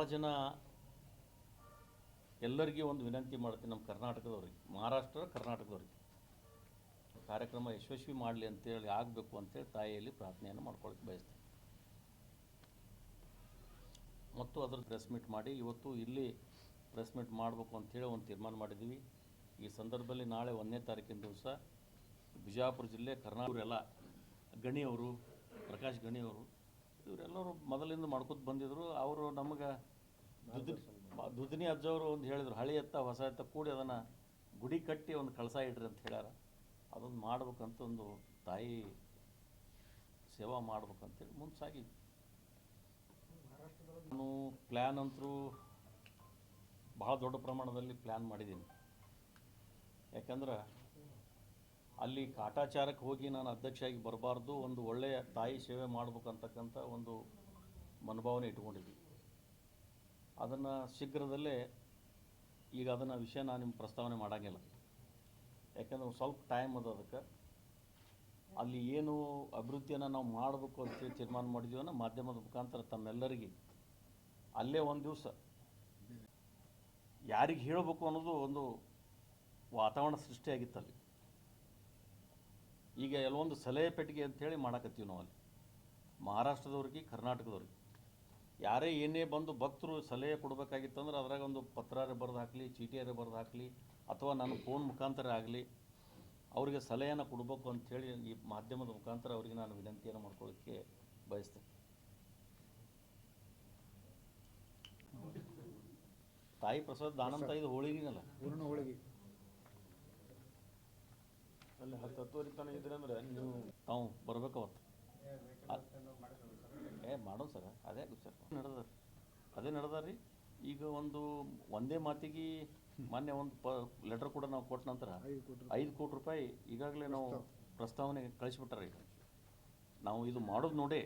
ಭಾಳ ಜನ ಎಲ್ಲರಿಗೂ ಒಂದು ವಿನಂತಿ ಮಾಡ್ತೀನಿ ನಮ್ಮ ಕರ್ನಾಟಕದವ್ರಿಗೆ, ಮಹಾರಾಷ್ಟ್ರ, ಕರ್ನಾಟಕದವ್ರಿಗೆ. ಕಾರ್ಯಕ್ರಮ ಯಶಸ್ವಿ ಮಾಡಲಿ ಅಂತೇಳಿ ಆಗಬೇಕು ಅಂತೇಳಿ ತಾಯಿಯಲ್ಲಿ ಪ್ರಾರ್ಥನೆಯನ್ನು ಮಾಡ್ಕೊಳಕ್ಕೆ ಬಯಸ್ತೀನಿ. ಮತ್ತು ಅದ್ರ ಪ್ರೆಸ್ ಮೀಟ್ ಮಾಡಿ, ಇವತ್ತು ಇಲ್ಲಿ ಪ್ರೆಸ್ ಮೀಟ್ ಮಾಡಬೇಕು ಅಂತೇಳಿ ಒಂದು ತೀರ್ಮಾನ ಮಾಡಿದ್ದೀವಿ. ಈ ಸಂದರ್ಭದಲ್ಲಿ ನಾಳೆ ಒಂದನೇ ತಾರೀಕಿನ ದಿವಸ ಬಿಜಾಪುರ ಜಿಲ್ಲೆ ಕರ್ನಾಟಕರೆಲ್ಲ ಗಣಿಯವರು, ಪ್ರಕಾಶ್ ಗಣಿಯವರು, ಇವರೆಲ್ಲರೂ ಮೊದಲಿಂದ ಮಾಡ್ಕೊತ ಬಂದಿದ್ರು. ಅವರು ನಮಗೆ ದುದ್ನಿ ದುದ್ನಿ ಅಜ್ಜವರು ಒಂದು ಹೇಳಿದ್ರು, ಹಳೆ ಎತ್ತ, ಹೊಸ ಎತ್ತ ಕೂಡಿ ಅದನ್ನು ಗುಡಿ ಕಟ್ಟಿ ಒಂದು ಕಳಸ ಇಡ್ರಿ ಅಂತ ಹೇಳ್ಯಾರ. ಅದೊಂದು ಮಾಡ್ಬೇಕಂತ ಒಂದು ತಾಯಿ ಸೇವಾ ಮಾಡ್ಬೇಕಂತೇಳಿ ಮುಂದೆ ಸಾಗಿ ನಾನು ಪ್ಲ್ಯಾನ್ ಅಂತರೂ ಭಾಳ ದೊಡ್ಡ ಪ್ರಮಾಣದಲ್ಲಿ ಪ್ಲ್ಯಾನ್ ಮಾಡಿದ್ದೀನಿ. ಯಾಕಂದ್ರೆ ಅಲ್ಲಿ ಕಾಟಾಚಾರಕ್ಕೆ ಹೋಗಿ ನಾನು ಅಧ್ಯಕ್ಷರಾಗಿ ಬರಬಾರ್ದು, ಒಂದು ಒಳ್ಳೆಯ ತಾಯಿ ಸೇವೆ ಮಾಡ್ಬೇಕಂತಕ್ಕಂಥ ಒಂದು ಮನೋಭಾವನೆ ಇಟ್ಕೊಂಡಿದ್ವಿ ಅದನ್ನು ಶೀಘ್ರದಲ್ಲೇ ಈಗ ಅದನ್ನು ವಿಷಯ ನಾನು ನಿಮ್ಮ ಪ್ರಸ್ತಾವನೆ ಮಾಡೋಂಗಿಲ್ಲ. ಯಾಕಂದ್ರೆ ಸ್ವಲ್ಪ ಟೈಮ್ ಅದ ಅದಕ್ಕೆ. ಅಲ್ಲಿ ಏನು ಅಭಿವೃದ್ಧಿಯನ್ನು ನಾವು ಮಾಡಬೇಕು ಅಂತ ತೀರ್ಮಾನ ಮಾಡಿದ್ದೀವನ್ನ ಮಾಧ್ಯಮದ ಮುಖಾಂತರ ತಮ್ಮೆಲ್ಲರಿಗೆ ಅಲ್ಲೇ ಒಂದು ದಿವಸ ಯಾರಿಗೆ ಹೇಳಬೇಕು ಅನ್ನೋದು ಒಂದು ವಾತಾವರಣ ಸೃಷ್ಟಿಯಾಗಿತ್ತು ಅಲ್ಲಿ. ಈಗ ಎಲ್ಲೊಂದು ಸಲಹೆ ಪೆಟ್ಟಿಗೆ ಅಂತೇಳಿ ಮಾಡಕತ್ತೀವಿ ನಾವು ಅಲ್ಲಿ. ಮಹಾರಾಷ್ಟ್ರದವ್ರಿಗೆ, ಕರ್ನಾಟಕದವ್ರಿಗೆ. ಯಾರೇ ಏನೇ ಬಂದು ಭಕ್ತರು ಸಲಹೆ ಕೊಡಬೇಕಾಗಿತ್ತಂದ್ರೆ ಅದ್ರಾಗ ಒಂದು ಪತ್ರಾರೆ ಬರೆದು ಹಾಕಲಿ ಚೀಟಿಯಾರೆ ಬರೆದು ಹಾಕಲಿ ಅಥವಾ ನಾನು ಫೋನ್ ಮುಖಾಂತರ ಆಗಲಿ ಅವರಿಗೆ ಸಲಹೆಯನ್ನು ಕೊಡಬೇಕು ಅಂಥೇಳಿ ಈ ಮಾಧ್ಯಮದ ಮುಖಾಂತರ ಅವರಿಗೆ ನಾನು ವಿನಂತಿಯನ್ನು ಮಾಡ್ಕೊಳ್ಳೋಕ್ಕೆ ಬಯಸ್ತೇನೆ. ತಾಯಿ ಪ್ರಸಾದ್ ದಾನಂತ ಇದು ಹೋಳಿಗೆನಲ್ಲ? ಪೂರ್ಣ ಹೋಳಿಗೆ. ಅಲ್ಲಿ ಹತ್ತು ಹತ್ತುವರೆ ತನಕ ಇದ್ರೆ ಅಂದ್ರೆ ನೀವು ತಾವು ಬರ್ಬೇಕು ಅವತ್ತು. ಏ ಮಾಡೋಣ ಸರ್. ಅದೇ ಸರ್. ನಡೆದ ಅದೇ ನಡೆದ ರೀ. ಈಗ ಒಂದು ಒಂದೇ ಮಾತಿಗೆ ಮೊನ್ನೆ ಒಂದು ಪ ಲೆಟರ್ ಕೂಡ ನಾವು ಕೊಟ್ಟ ನಂತರ ಐದು ಕೋಟಿ ರೂಪಾಯಿ. ಈಗಾಗಲೇ ನಾವು ಪ್ರಸ್ತಾವನೆ ಕಳಿಸ್ಬಿಟ್ಟಾರೆ ಈಗ. ನಾವು ಇದು ಮಾಡೋದು ನೋಡಿ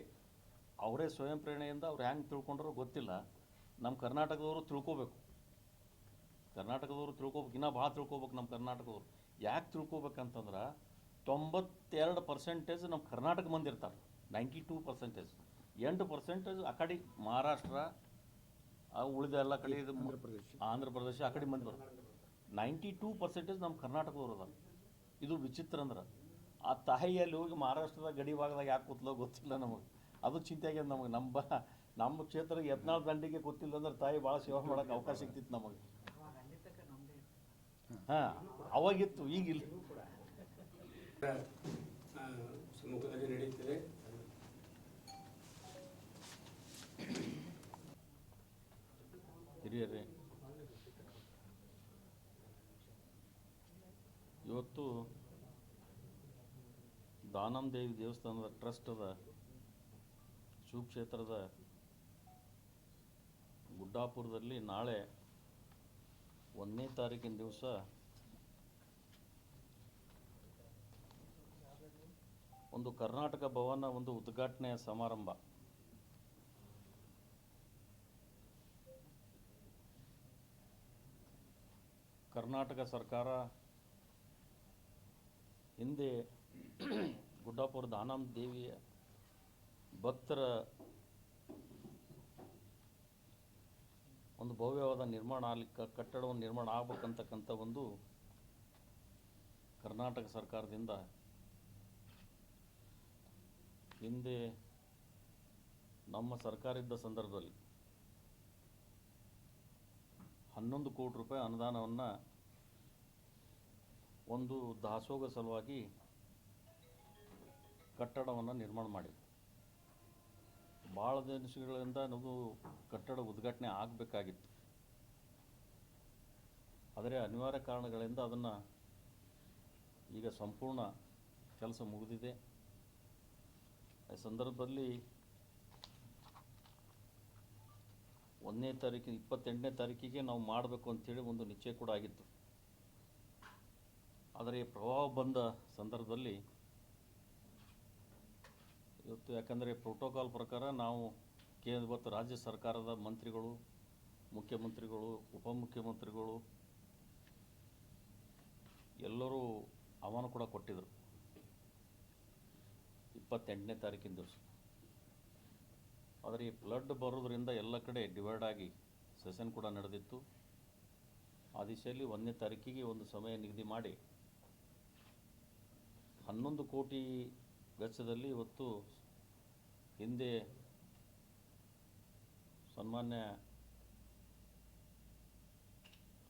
ಅವರೇ ಸ್ವಯಂ ಪ್ರೇರಣೆಯಿಂದ ಅವ್ರು ಹೆಂಗೆ ತಿಳ್ಕೊಂಡ್ರು ಗೊತ್ತಿಲ್ಲ. ನಮ್ಮ ಕರ್ನಾಟಕದವರು ತಿಳ್ಕೋಬೇಕು. ಕರ್ನಾಟಕದವರು ತಿಳ್ಕೊಬೇಕು. ಇನ್ನೂ ಭಾಳ ತಿಳ್ಕೊಬೇಕು ನಮ್ಮ ಕರ್ನಾಟಕದವ್ರು. ಯಾಕೆ ತಿಳ್ಕೊಬೇಕಂತಂದ್ರೆ ತೊಂಬತ್ತೆರಡು ಪರ್ಸೆಂಟೇಜ್ ನಮ್ಮ ಕರ್ನಾಟಕ ಮಂದಿ ಇರ್ತಾರೆ ನೈಂಟಿ ಟೂ ಪರ್ಸೆಂಟೇಜ್ ಎಂಟು ಪರ್ಸೆಂಟೇಜ್ ಆ ಕಡೆ ಮಹಾರಾಷ್ಟ್ರ ಆ ಉಳಿದ ಎಲ್ಲ ಕಡೆ ಇದು ಆಂಧ್ರ ಪ್ರದೇಶ. ಆಂಧ್ರ ಪ್ರದೇಶ ಆ ಕಡೆ ಮಂದಿ ಬರ್ತಾರೆ ನೈಂಟಿ ಟೂ ಪರ್ಸೆಂಟೇಜ್ ನಮ್ಮ ಕರ್ನಾಟಕದವ್ರು ಅದ ಇದು ವಿಚಿತ್ರ ಅಂದ್ರೆ. ಆ ತಾಯಿಯಲ್ಲಿ ಹೋಗಿ ಮಹಾರಾಷ್ಟ್ರದ ಗಡಿ ಭಾಗದಾಗ ಯಾಕೆ ಕೂತ್ಲೋ ಗೊತ್ತಿಲ್ಲ ನಮಗೆ. ಅದು ಚಿಂತೆ ಆಗ್ಯದ ನಮಗೆ. ನಮ್ಮ ಬ- ನಮ್ಮ ಕ್ಷೇತ್ರ ಯತ್ನಾಳ್ ದಂಡಿಗೆ ಗೊತ್ತಿಲ್ಲ ಅಂದ್ರೆ ತಾಯಿ ಭಾಳ ಸೇವೆ ಮಾಡೋಕೆ ಅವಕಾಶ ಸಿಗ್ತಿತ್ತು ನಮಗೆ. ಹಾಂ ಅವಾಗಿತ್ತು ಈಗಿಲ್ಲ. ಸಮ್ಮುಖದಲ್ಲಿ ನಡೆಯುತ್ತಿದೆ ಹಿರಿಯರೇ ಇವತ್ತು ದಾನಮ್ ದೇವಿ ದೇವಸ್ಥಾನದ ಟ್ರಸ್ಟ್ ಅದ, ಶಿವಕ್ಷೇತ್ರದ ಗುಡ್ಡಾಪುರದಲ್ಲಿ ನಾಳೆ ಒಂದನೇ ತಾರೀಕಿನ ದಿವಸ ಒಂದು ಕರ್ನಾಟಕ ಭವನ ಒಂದು ಉದ್ಘಾಟನೆಯ ಸಮಾರಂಭ. ಕರ್ನಾಟಕ ಸರ್ಕಾರ ಹಿಂದೆ ಗುಡ್ಡಾಪುರ ಆನಂದ ದೇವಿಯ ಭಕ್ತರ ಒಂದು ಭವ್ಯವಾದ ನಿರ್ಮಾಣ ಆಗಲಿಕ್ಕೆ, ಕಟ್ಟಡವನ್ನು ನಿರ್ಮಾಣ ಆಗ್ಬೇಕಂತಕ್ಕಂಥ ಒಂದು ಕರ್ನಾಟಕ ಸರ್ಕಾರದಿಂದ ಹಿಂದೆ ನಮ್ಮ ಸರ್ಕಾರ ಇದ್ದ ಸಂದರ್ಭದಲ್ಲಿ ಹನ್ನೊಂದು ಕೋಟಿ ರೂಪಾಯಿ ಅನುದಾನವನ್ನು ಒಂದು ದಾಸೋಗ ಸಲುವಾಗಿ ಕಟ್ಟಡವನ್ನು ನಿರ್ಮಾಣ ಮಾಡಿದೆ ಭಾಳ ದಿನಗಳಿಂದ ನಾವು ಕಟ್ಟಡ ಉದ್ಘಾಟನೆ ಆಗಬೇಕಾಗಿತ್ತು. ಆದರೆ ಅನಿವಾರ್ಯ ಕಾರಣಗಳಿಂದ ಅದನ್ನು ಈಗ ಸಂಪೂರ್ಣ ಕೆಲಸ ಮುಗಿದಿದೆ. ಈ ಸಂದರ್ಭದಲ್ಲಿ ಒಂದನೇ ತಾರೀಕಿನ ಇಪ್ಪತ್ತೆಂಟನೇ ತಾರೀಕಿಗೆ ನಾವು ಮಾಡಬೇಕು ಅಂಥೇಳಿ ಒಂದು ನಿಶ್ಚಯ ಕೂಡ ಆಗಿತ್ತು. ಆದರೆ ಈ ಪ್ರವಾಹ ಬಂದ ಸಂದರ್ಭದಲ್ಲಿ ಇವತ್ತು ಯಾಕಂದರೆ ಪ್ರೋಟೋಕಾಲ್ ಪ್ರಕಾರ ನಾವು ಕೇಂದ್ರ ಮತ್ತು ರಾಜ್ಯ ಸರ್ಕಾರದ ಮಂತ್ರಿಗಳು, ಮುಖ್ಯಮಂತ್ರಿಗಳು, ಉಪಮುಖ್ಯಮಂತ್ರಿಗಳು ಎಲ್ಲರೂ ಆಹ್ವಾನ ಕೂಡ ಕೊಟ್ಟಿದ್ದರು ಇಪ್ಪತ್ತೆಂಟನೇ ತಾರೀಕಿನ ದಿವಸ. ಆದರೆ ಈ ಫ್ಲಡ್ ಬರೋದ್ರಿಂದ ಎಲ್ಲ ಕಡೆ ಡಿವೈಡ್ ಆಗಿ ಸೆಷನ್ ಕೂಡ ನಡೆದಿತ್ತು. ಆ ದಿಶೆಯಲ್ಲಿ ಒಂದನೇ ತಾರೀಕಿಗೆ ಒಂದು ಸಮಯ ನಿಗದಿ ಮಾಡಿ ಹನ್ನೊಂದು ಕೋಟಿ ವೆಚ್ಚದಲ್ಲಿ ಇವತ್ತು ಹಿಂದೆ ಸನ್ಮಾನ್ಯ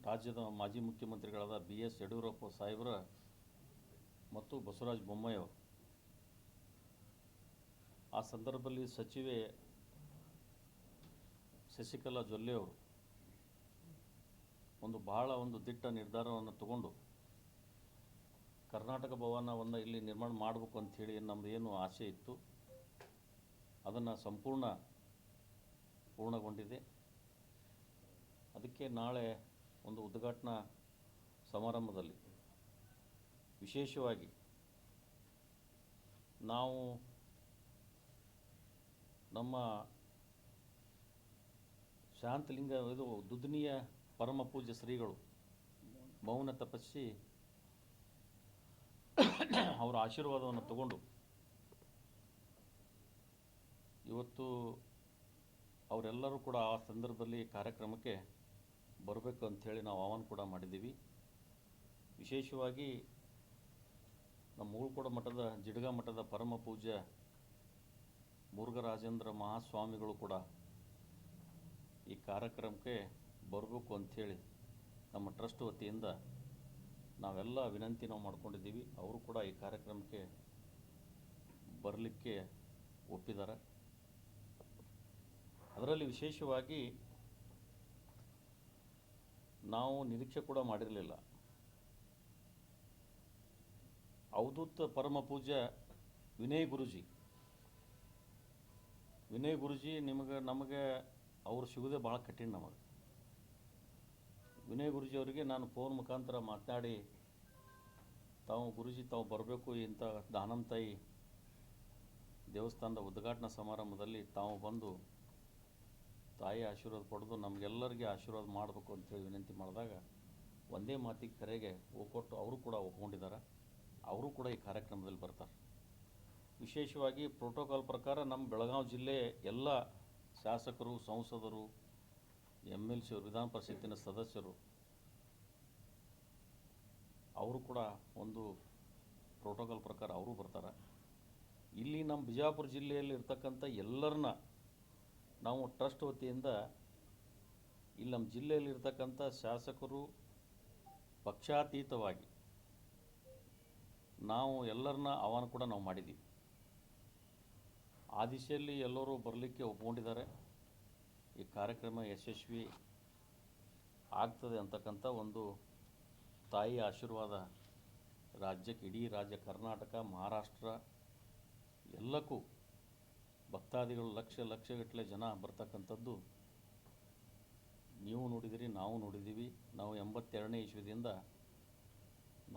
ರಾಜ್ಯದ ಮಾಜಿ ಮುಖ್ಯಮಂತ್ರಿಗಳಾದ ಬಿ ಎಸ್ ಯಡಿಯೂರಪ್ಪ ಸಾಹೇಬ್ರ ಮತ್ತು ಬಸವರಾಜ ಬೊಮ್ಮಾಯಿ ಆ ಸಂದರ್ಭದಲ್ಲಿ ಸಚಿವೆ ಶಶಿಕಲಾ ಜೊಲ್ಲೆ ಅವರು ಒಂದು ಬಹಳ ಒಂದು ದಿಟ್ಟ ನಿರ್ಧಾರವನ್ನು ತಗೊಂಡು ಕರ್ನಾಟಕ ಭವನವನ್ನು ಇಲ್ಲಿ ನಿರ್ಮಾಣ ಮಾಡಬೇಕು ಅಂಥೇಳಿ ನಮ್ಮದು ಏನು ಆಸೆ ಇತ್ತು, ಅದನ್ನು ಸಂಪೂರ್ಣ ಪೂರ್ಣಗೊಂಡಿದೆ. ಅದಕ್ಕೆ ನಾಳೆ ಒಂದು ಉದ್ಘಾಟನಾ ಸಮಾರಂಭದಲ್ಲಿ ವಿಶೇಷವಾಗಿ ನಾವು ನಮ್ಮ ಶಾಂತಲಿಂಗ ಇದು ದುದ್ನಿಯ ಪರಮ ಪೂಜ್ಯ ಶ್ರೀಗಳು. ಮೌನ ತಪಸ್ಸಿ ಅವರ ಆಶೀರ್ವಾದವನ್ನು ತಗೊಂಡು ಇವತ್ತು ಅವರೆಲ್ಲರೂ ಕೂಡ ಆ ಸಂದರ್ಭದಲ್ಲಿ ಕಾರ್ಯಕ್ರಮಕ್ಕೆ ಬರಬೇಕು ಅಂಥೇಳಿ ನಾವು ಆಹ್ವಾನ ಕೂಡ ಮಾಡಿದ್ದೀವಿ. ವಿಶೇಷವಾಗಿ ನಮ್ಮ ಮೂಳ್ಕೋಡ ಮಠದ, ಜಿಡ್ಗ ಮಠದ ಪರಮ ಪೂಜ್ಯ ಮುರುಘರಾಜೇಂದ್ರ ಮಹಾಸ್ವಾಮಿಗಳು ಕೂಡ ಈ ಕಾರ್ಯಕ್ರಮಕ್ಕೆ ಬರಬೇಕು ಅಂಥೇಳಿ ನಮ್ಮ ಟ್ರಸ್ಟ್ ವತಿಯಿಂದ ನಾವೆಲ್ಲ ವಿನಂತಿ ನಾವು ಮಾಡ್ಕೊಂಡಿದ್ದೀವಿ. ಅವರು ಕೂಡ ಈ ಕಾರ್ಯಕ್ರಮಕ್ಕೆ ಬರಲಿಕ್ಕೆ ಒಪ್ಪಿದ್ದಾರೆ. ಅದರಲ್ಲಿ ವಿಶೇಷವಾಗಿ ನಾವು ನಿರೀಕ್ಷೆ ಕೂಡ ಮಾಡಿರಲಿಲ್ಲ. ಅವಧೂತ ಪರಮ ಪೂಜ್ಯ ವಿನಯ್ ಗುರುಜಿ. ವಿನಯ್ ಗುರುಜಿ, ನಿಮಗೆ, ನಮಗೆ ಅವ್ರು ಸಿಗೋದೇ ಭಾಳ ಕಠಿಣ ನಮಗೆ. ವಿನಯ್ ಗುರುಜಿ ಅವರಿಗೆ ನಾನು ಫೋನ್ ಮುಖಾಂತರ ಮಾತನಾಡಿ, ತಾವು ಗುರುಜಿ, ತಾವು ಬರಬೇಕು ಇಂಥ ದಾನಂತಾಯಿ ತಾಯಿ ದೇವಸ್ಥಾನದ ಉದ್ಘಾಟನಾ ಸಮಾರಂಭದಲ್ಲಿ ತಾವು ಬಂದು ತಾಯಿ ಆಶೀರ್ವಾದ ಪಡೆದು ನಮಗೆಲ್ಲರಿಗೆ ಆಶೀರ್ವಾದ ಮಾಡಬೇಕು ಅಂತೇಳಿ ವಿನಂತಿ ಮಾಡಿದಾಗ ಒಂದೇ ಮಾತಿಗೆ ಕರೆಗೆ ಒಪ್ಕೊಟ್ಟು ಅವರು ಕೂಡ ಒಪ್ಕೊಂಡಿದ್ದಾರೆ. ಅವರು ಕೂಡ ಈ ಕಾರ್ಯಕ್ರಮದಲ್ಲಿ ಬರ್ತಾರೆ. ವಿಶೇಷವಾಗಿ ಪ್ರೋಟೋಕಾಲ್ ಪ್ರಕಾರ ನಮ್ಮ ಬೆಳಗಾವಿ ಜಿಲ್ಲೆ ಎಲ್ಲ ಶಾಸಕರು, ಸಂಸದರು ಎಂ ಎಲ್ ಸಿಯವರು ವಿಧಾನ ಪರಿಷತ್ತಿನ ಸದಸ್ಯರು, ಅವರು ಕೂಡ ಒಂದು ಪ್ರೋಟೋಕಾಲ್ ಪ್ರಕಾರ ಅವರು ಬರ್ತಾರೆ. ಇಲ್ಲಿ ನಮ್ಮ ಬಿಜಾಪುರ ಜಿಲ್ಲೆಯಲ್ಲಿ ಇರ್ತಕ್ಕಂಥ ಎಲ್ಲರನ್ನ ನಾವು ಟ್ರಸ್ಟ್ ವತಿಯಿಂದ ಇಲ್ಲಿ ನಮ್ಮ ಜಿಲ್ಲೆಯಲ್ಲಿ ಇರ್ತಕ್ಕಂಥ ಶಾಸಕರು ಪಕ್ಷಾತೀತವಾಗಿ ನಾವು ಎಲ್ಲರನ್ನ ಆಹ್ವಾನ ಕೂಡ ನಾವು ಮಾಡಿದ್ದೀವಿ. ಆ ದಿಶೆಯಲ್ಲಿ ಎಲ್ಲರೂ ಬರಲಿಕ್ಕೆ ಒಪ್ಕೊಂಡಿದ್ದಾರೆ. ಈ ಕಾರ್ಯಕ್ರಮ ಯಶಸ್ವಿ ಆಗ್ತದೆ ಅಂತಕ್ಕಂಥ ಒಂದು ತಾಯಿ ಆಶೀರ್ವಾದ ರಾಜ್ಯಕ್ಕೆ, ಇಡೀ ರಾಜ್ಯ ಕರ್ನಾಟಕ, ಮಹಾರಾಷ್ಟ್ರ ಎಲ್ಲಕ್ಕೂ ಭಕ್ತಾದಿಗಳು ಲಕ್ಷ ಲಕ್ಷಗಟ್ಟಲೆ ಜನ ಬರ್ತಕ್ಕಂಥದ್ದು ನೀವು ನೋಡಿದಿರಿ, ನಾವು ನೋಡಿದ್ದೀವಿ ನಾವು ಎಂಬತ್ತೆರಡನೇ ಇಸ್ವಿದಿಂದ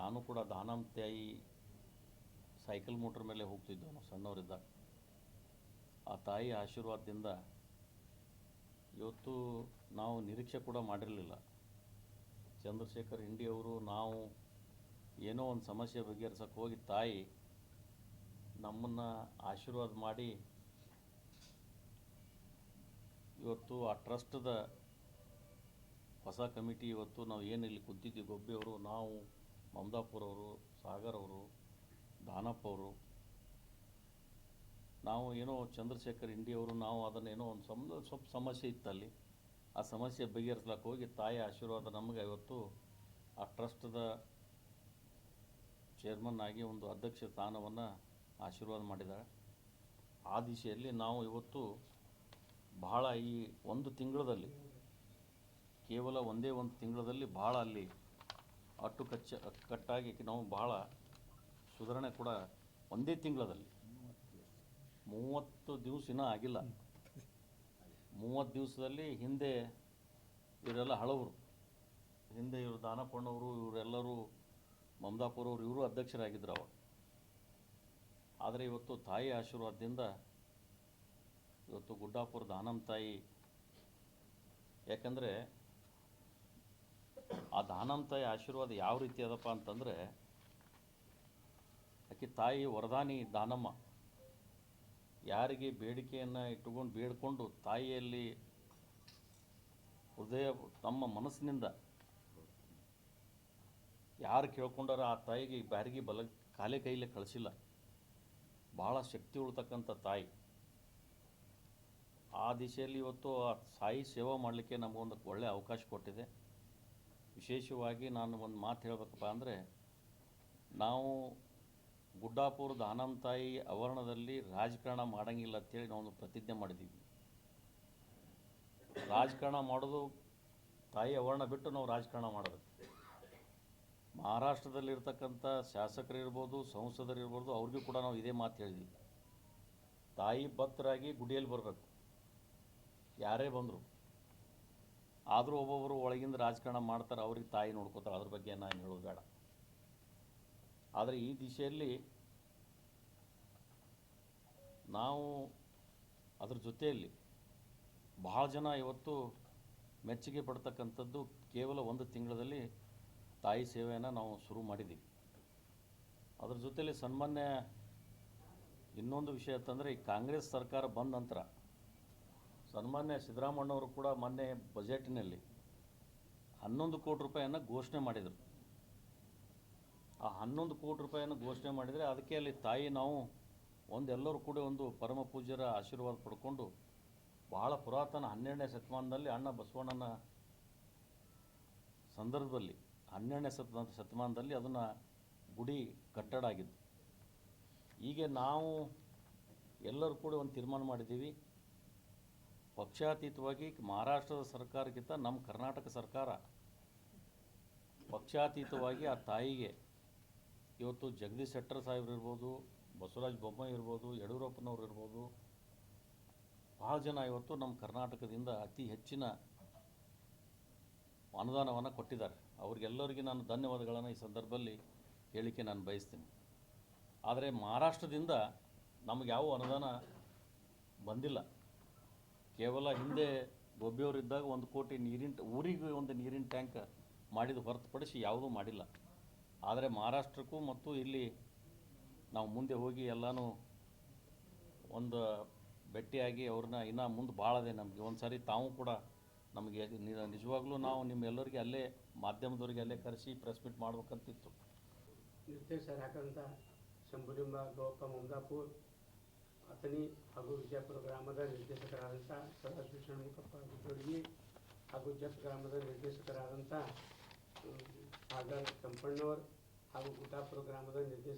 ನಾನು ಕೂಡ ದಾನಮ್ ತಾಯಿ ಸೈಕಲ್ ಮೋಟ್ರ್ ಮೇಲೆ ಹೋಗ್ತಿದ್ದೆವು ನಾವು ಸಣ್ಣವರಿದ್ದಾಗ. ಆ ತಾಯಿ ಆಶೀರ್ವಾದದಿಂದ ಇವತ್ತು ನಾವು ನಿರೀಕ್ಷೆ ಕೂಡ ಮಾಡಿರಲಿಲ್ಲ. ಚಂದ್ರಶೇಖರ್ ಹಿಂಡಿ ಅವರು ನಾವು ಏನೋ ಒಂದು ಸಮಸ್ಯೆ ಬಗೆಹರಿಸೋಕೆ ಹೋಗಿ ತಾಯಿ ನಮ್ಮನ್ನು ಆಶೀರ್ವಾದ ಮಾಡಿ ಇವತ್ತು ಆ ಟ್ರಸ್ಟ್ದ ಹೊಸ ಕಮಿಟಿ ಇವತ್ತು ನಾವು ಏನು ಇಲ್ಲಿ ಕುಂತಿದ್ದೀವಿ ಗೊಬ್ಬೆಯವರು ನಾವು ಮಮದಾಪುರವರು ಸಾಗರವರು ಸಾಗರ್ ಅವರು, ದಾನಪ್ಪ ಅವರು ನಾವು ಏನೋ ಚಂದ್ರಶೇಖರ್ ಇಂಡಿಯವರು ನಾವು ನಾವು ಅದನ್ನೇನೋ ಒಂದು ಸಮ್, ಸ್ವಲ್ಪ ಸಮಸ್ಯೆ ಇತ್ತಲ್ಲಿ. ಆ ಸಮಸ್ಯೆ ಬಗೆಹರಿಸ್ಲಕ್ಕೆ ಹೋಗಿ ತಾಯಿ ಆಶೀರ್ವಾದ ನಮಗೆ ಇವತ್ತು ಆ ಟ್ರಸ್ಟ್ದ ಚೇರ್ಮನ್ ಆಗಿ ಒಂದು ಅಧ್ಯಕ್ಷ ಸ್ಥಾನವನ್ನು ಆಶೀರ್ವಾದ ಮಾಡಿದ್ದಾರೆ. ಆ ದಿಶೆಯಲ್ಲಿ ನಾವು ಇವತ್ತು ಬಹಳ ಈ ಒಂದು ತಿಂಗಳಲ್ಲಿ ಕೇವಲ ಒಂದೇ ಒಂದು ತಿಂಗಳಲ್ಲಿ ಭಾಳ ಅಲ್ಲಿ ಅಟ್ಟು ಕಚ್ಚ ಕಟ್ಟಾಗಿ ನಾವು ಭಾಳ ಸುಧಾರಣೆ ಕೂಡ ಒಂದೇ ತಿಂಗಳಲ್ಲಿ ಮೂವತ್ತು ದಿವಸ ಇನ್ನೂ ಆಗಿಲ್ಲ. ಮೂವತ್ತು ದಿವಸದಲ್ಲಿ ಹಿಂದೆ ಇವರೆಲ್ಲ ಹಳವರು. ಹಿಂದೆ ಇವರು ದಾನಪ್ಪಣ್ಣವರು, ಇವರೆಲ್ಲರೂ ಮಮದಾಪುರವರು, ಇವರು ಅಧ್ಯಕ್ಷರಾಗಿದ್ದರು ಅವಾಗ. ಆದರೆ ಇವತ್ತು ತಾಯಿ ಆಶೀರ್ವಾದದಿಂದ ಇವತ್ತು ಗುಡ್ಡಾಪುರ ದಾನಮ್ ತಾಯಿ, ಯಾಕಂದರೆ ಆ ದಾನಮ್ಮ ತಾಯಿ ಆಶೀರ್ವಾದ ಯಾವ ರೀತಿ ಅದಪ್ಪ ಅಂತಂದರೆ, ಆಕೆ ತಾಯಿ ವರದಾನಿ ದಾನಮ್ಮ. ಯಾರಿಗೆ ಬೇಡಿಕೆಯನ್ನು ಇಟ್ಟುಕೊಂಡು ಬೇಡಿಕೊಂಡು ತಾಯಿಯಲ್ಲಿ ಹೃದಯ ತಮ್ಮ ಮನಸ್ಸಿನಿಂದ ಯಾರು ಕೇಳ್ಕೊಂಡಾರ ಆ ತಾಯಿಗೆ ಬ್ಯಾರಿಗೆ ಬಲ ಕಾಲೇ ಕೈಲೇ ಕಳಿಸಿಲ್ಲ. ಭಾಳ ಶಕ್ತಿ ಉಳ್ತಕ್ಕಂಥ ತಾಯಿ. ಆ ದಿಶೆಯಲ್ಲಿ ಇವತ್ತು ಆ ಸಾಯಿ ಸೇವೆ ಮಾಡಲಿಕ್ಕೆ ನಮಗೊಂದು ಒಳ್ಳೆಯ ಅವಕಾಶ ಕೊಟ್ಟಿದೆ. ವಿಶೇಷವಾಗಿ ನಾನು ಒಂದು ಮಾತು ಹೇಳಬೇಕಪ್ಪ ಅಂದರೆ ನಾವು ಗುಡ್ಡಾಪುರದ ಆನಂತಾಯಿ ತಾಯಿ ಆವರಣದಲ್ಲಿ ರಾಜಕಾರಣ ಮಾಡಂಗಿಲ್ಲ ಅಂತೇಳಿ ನಾವು ಪ್ರತಿಜ್ಞೆ ಮಾಡಿದ್ದೀವಿ ರಾಜಕಾರಣ ಮಾಡೋದು ತಾಯಿ ಆವರಣ ಬಿಟ್ಟು ನಾವು ರಾಜಕಾರಣ ಮಾಡಬೇಕು ಮಹಾರಾಷ್ಟ್ರದಲ್ಲಿರ್ತಕ್ಕಂಥ ಶಾಸಕರಿರ್ಬೋದು, ಸಂಸದರಿರ್ಬೋದು, ಅವ್ರಿಗೂ ಕೂಡ ನಾವು ಇದೇ ಮಾತು ಹೇಳಿದ್ವಿ. ತಾಯಿ ಭಕ್ತರಾಗಿ ಗುಡಿಯಲ್ಲಿ ಬರಬೇಕು. ಯಾರೇ ಬಂದರು. ಆದರೂ ಒಬ್ಬೊಬ್ಬರು ಒಳಗಿಂದ ರಾಜಕಾರಣ ಮಾಡ್ತಾರೆ, ಅವ್ರಿಗೆ ತಾಯಿ ನೋಡ್ಕೋತಾರೆ. ಅದ್ರ ಬಗ್ಗೆ ನಾನು ಹೇಳೋದು ಬೇಡ. ಆದರೆ ಈ ದಿಶೆಯಲ್ಲಿ ನಾವು ಅದ್ರ ಜೊತೆಯಲ್ಲಿ ಬಹಳ ಜನ ಇವತ್ತು ಮೆಚ್ಚುಗೆ ಪಡ್ತಕ್ಕಂಥದ್ದು ಕೇವಲ ಒಂದು ತಿಂಗಳಲ್ಲಿ ತಾಯಿ ಸೇವೆಯನ್ನು ನಾವು ಶುರು ಮಾಡಿದ್ದೀವಿ. ಅದ್ರ ಜೊತೆಯಲ್ಲಿ ಸನ್ಮಾನ್ಯ ಇನ್ನೊಂದು ವಿಷಯ ಅಂತಂದರೆ ಈ ಕಾಂಗ್ರೆಸ್ ಸರ್ಕಾರ ಬಂದ ನಂತರ ಸನ್ಮಾನ್ಯ ಸಿದ್ದರಾಮಣ್ಣವರು ಕೂಡ ಮೊನ್ನೆ ಬಜೆಟ್ನಲ್ಲಿ ಹನ್ನೊಂದು ಕೋಟಿ ರೂಪಾಯಿಯನ್ನು ಘೋಷಣೆ ಮಾಡಿದರು. ಆ ಹನ್ನೊಂದು ಕೋಟಿ ರೂಪಾಯಿಯನ್ನು ಘೋಷಣೆ ಮಾಡಿದರೆ ಅದಕ್ಕೆ ಅಲ್ಲಿ ತಾಯಿ ನಾವು ಒಂದೆಲ್ಲರೂ ಕೂಡ ಒಂದು ಪರಮ ಪೂಜ್ಯರ ಆಶೀರ್ವಾದ ಪಡ್ಕೊಂಡು ಬಹಳ ಪುರಾತನ ಹನ್ನೆರಡನೇ ಶತಮಾನದಲ್ಲಿ ಅಣ್ಣ ಬಸವಣ್ಣನ ಸಂದರ್ಭದಲ್ಲಿ, ಹನ್ನೆರಡನೇ ಶತ ಶತಮಾನದಲ್ಲಿ ಅದನ್ನು ಗುಡಿ ಕಟ್ಟಡ ಆಗಿದ್ದು. ಹೀಗೆ ನಾವು ಎಲ್ಲರೂ ಕೂಡ ಒಂದು ತೀರ್ಮಾನ ಮಾಡಿದ್ದೀವಿ. ಪಕ್ಷಾತೀತವಾಗಿ ಮಹಾರಾಷ್ಟ್ರದ ಸರ್ಕಾರಕ್ಕಿಂತ ನಮ್ಮ ಕರ್ನಾಟಕ ಸರ್ಕಾರ ಪಕ್ಷಾತೀತವಾಗಿ ಆ ತಾಯಿಗೆ ಇವತ್ತು ಜಗದೀಶ್ ಶೆಟ್ಟರ್ ಸಾಹೇಬ್ರು ಇರ್ಬೋದು, ಬಸವರಾಜ್ ಬೊಮ್ಮಾಯಿ ಇರ್ಬೋದು, ಯಡಿಯೂರಪ್ಪನವ್ರು ಇರ್ಬೋದು ಭಾಳ ಜನ ಇವತ್ತು ನಮ್ಮ ಕರ್ನಾಟಕದಿಂದ ಅತಿ ಹೆಚ್ಚಿನ ಅನುದಾನವನ್ನು ಕೊಟ್ಟಿದ್ದಾರೆ. ಅವ್ರಿಗೆಲ್ಲರಿಗೆ ನಾನು ಧನ್ಯವಾದಗಳನ್ನು ಈ ಸಂದರ್ಭದಲ್ಲಿ ಹೇಳಿಕೆ ನಾನು ಬಯಸ್ತೀನಿ. ಆದರೆ ಮಹಾರಾಷ್ಟ್ರದಿಂದ ನಮಗೆ ಯಾವ ಅನುದಾನ ಬಂದಿಲ್ಲ. ಕೇವಲ ಹಿಂದೆ ಗೊಬ್ಬಿಯವರಿದ್ದಾಗ ಒಂದು ಕೋಟಿ ನೀರಿನ, ಊರಿಗೆ ಒಂದು ನೀರಿನ ಟ್ಯಾಂಕ್ ಮಾಡಿದ ಹೊರತುಪಡಿಸಿ ಯಾವುದೂ ಮಾಡಿಲ್ಲ. ಆದರೆ ಮಹಾರಾಷ್ಟ್ರಕ್ಕೂ ಮತ್ತು ಇಲ್ಲಿ ನಾವು ಮುಂದೆ ಹೋಗಿ ಎಲ್ಲನೂ ಒಂದು ಭೇಟಿಯಾಗಿ ಅವ್ರನ್ನ ಇನ್ನೂ ಮುಂದೆ ಭಾಳ ನಮಗೆ. ಒಂದು ಸಾರಿ ತಾವು ಕೂಡ ನಮಗೆ ನಿಜವಾಗ್ಲೂ ನಾವು ನಿಮ್ಮೆಲ್ಲರಿಗೆ ಅಲ್ಲೇ ಮಾಧ್ಯಮದವರಿಗೆ ಅಲ್ಲೇ ಕರೆಸಿ ಪ್ರೆಸ್ ಮೀಟ್ ಮಾಡ್ಬೇಕಂತಿತ್ತು. ನಿರ್ದೇಶಕರಾದಂಥ ಶಂಭುಲಿಂಬ ಗೋಪ ಮುಂದಾಪುರ್ ಅಥಣಿ ಹಾಗೂ ವಿಜಯಪುರ ಗ್ರಾಮದ ನಿರ್ದೇಶಕರಾದಂಥ ಸದಾಶಿವ ಷಣ್ಮುಖಪ್ಪ ಹಾಗೂ ವಿಜಯಪುರ ಗ್ರಾಮದ ನಿರ್ದೇಶಕರಾದಂಥ ಹ್ಮ್, ಸಾಗರ್ ಕಂಪಣ್ಣವರ್ ಹಾಗೂ ಗುಡ್ಡಾಪುರ ಗ್ರಾಮದ ನಿರ್ದೇಶಕ